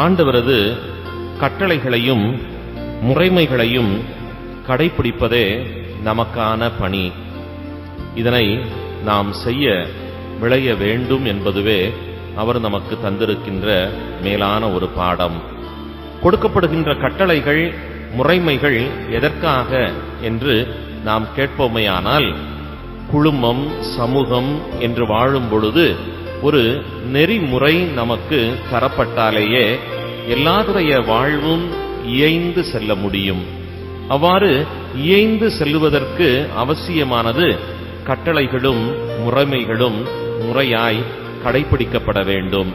ஆண்டவரது கட்டளைகளையும் முறைமைகளையும் கடைபிடிப்பதே நமக்கான பணி. இதனை நாம் செய்ய விளைய வேண்டும் என்பதுவே அவர் நமக்கு தந்திருக்கின்ற மேலான ஒரு பாடம். கொடுக்கப்படுகின்ற கட்டளைகள் முறைமைகள் எதற்காக என்று நாம் கேட்போமேயானால் குழுமம் சமூகம் என்று வாழும் பொழுது ஒரு நெறிமுறை நமக்கு தரப்பட்டாலேயே எல்லாருடைய வாழ்வும் இயைந்து செல்ல முடியும். அவ்வாறு இயைந்து செல்லுவதற்கு அவசியமானது கட்டளைகளும் முறைமைகளும் முறையாய் கடைபிடிக்கப்பட வேண்டும்.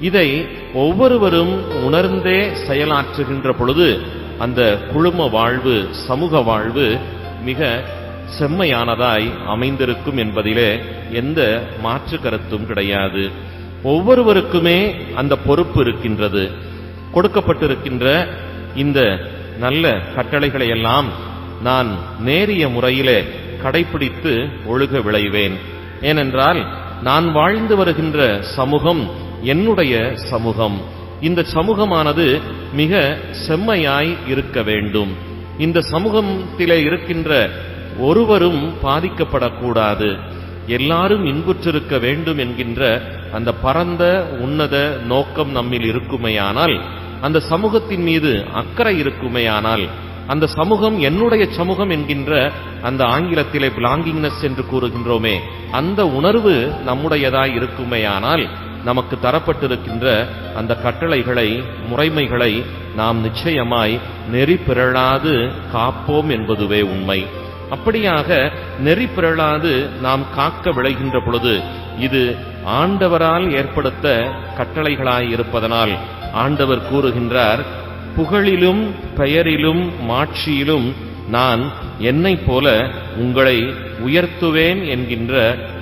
இதை ஒவ்வொருவரும் உணர்ந்தே செயலாற்றுகின்ற பொழுது அந்த குழும வாழ்வு சமூக வாழ்வு மிக செம்மையானதாய் அமைந்திருக்கும் என்பதிலே எந்த மாற்று கருத்தும் கிடையாது. ஒவ்வொருவருக்குமே அந்த பொறுப்பு இருக்கின்றது. கொடுக்கப்பட்டிருக்கின்ற இந்த நல்ல கட்டளைகளை எல்லாம் நான் நேரிய முறையிலே கடைபிடித்து ஒழுக விளைவேன். ஏனென்றால் நான் வாழ்ந்து வருகின்ற சமூகம் என்னுடைய சமூகம். இந்த சமூகமானது மிக செம்மையாய் இருக்க வேண்டும். இந்த சமூகத்திலே இருக்கின்ற ஒருவரும் பாதிக்கப்படக்கூடாது. எல்லாரும் இன்புற்றிருக்க வேண்டும் என்கின்ற அந்த பரந்த உன்னத நோக்கம் நம்மில் இருக்குமேயானால் அந்த சமூகத்தின் மீது அக்கறை இருக்குமேயானால் அந்த சமூகம் என்னுடைய சமூகம் என்கின்ற அந்த ஆங்கிலத்திலே பிலாங்கிங்னஸ் என்று கூறுகின்றோமே அந்த உணர்வு நம்முடையதாய் இருக்குமேயானால் நமக்கு தரப்பட்டிருக்கின்ற அந்த கட்டளைகளை முறைமைகளை நாம் நிச்சயமாய் நெறி பிறழாது காப்போம் என்பதுவே உண்மை. அப்படியாக நெறி பிறழாது நாம் காக்க விளைகின்ற பொழுது இது ஆண்டவரால் ஏற்படுத்த கட்டளைகளாய் இருப்பதனால் ஆண்டவர் கூறுகின்றார் புகழிலும் பெயரிலும் மாட்சியிலும் நான் என்னைப் போல உங்களை உயர்த்துவேன் என்கின்ற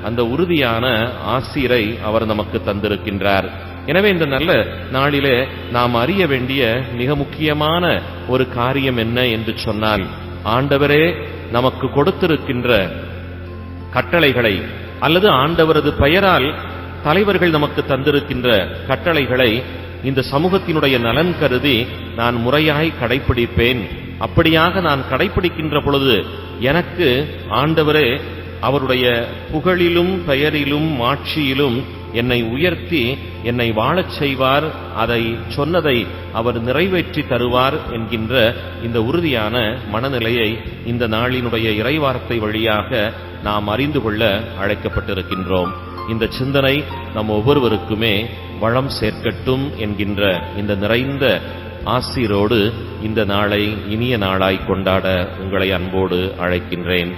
அந்த உறுதியான ஆசிரை அவர் நமக்கு தந்திருக்கின்றார். எனவே இந்த நல்ல நாளிலே நாம் அறிய வேண்டிய மிக முக்கியமான ஒரு காரியம் என்ன என்று சொன்னால் ஆண்டவரே நமக்கு கொடுத்திருக்கின்ற கட்டளைகளை அல்லது ஆண்டவரது பெயரால் தலைவர்கள் நமக்கு தந்திருக்கின்ற கட்டளைகளை இந்த சமூகத்தினுடைய நலன் கருதி நான் முறையாய் கடைபிடிப்பேன் அப்படியாக நான் கடைபிடிக்கின்ற பொழுது எனக்கு ஆண்டவரே அவருடைய புகழிலும் பெயரிலும் மாட்சியிலும் என்னை உயர்த்தி என்னை வாழச் செய்வார் அதை சொன்னதை அவர் நிறைவேற்றி தருவார் என்கின்ற இந்த உறுதியான மனநிலையை இந்த நாளினுடைய இறைவார்த்தை வழியாக நாம் அறிந்து கொள்ள அழைக்கப்பட்டிருக்கின்றோம். இந்த சிந்தனை நம் ஒவ்வொருவருக்குமே வளம் சேர்க்கட்டும் என்கின்ற இந்த நிறைந்த ஆசிரோடு இந்த நாளை இனிய நாளாய் கொண்டாட உங்களை அன்போடு அழைக்கின்றேன்.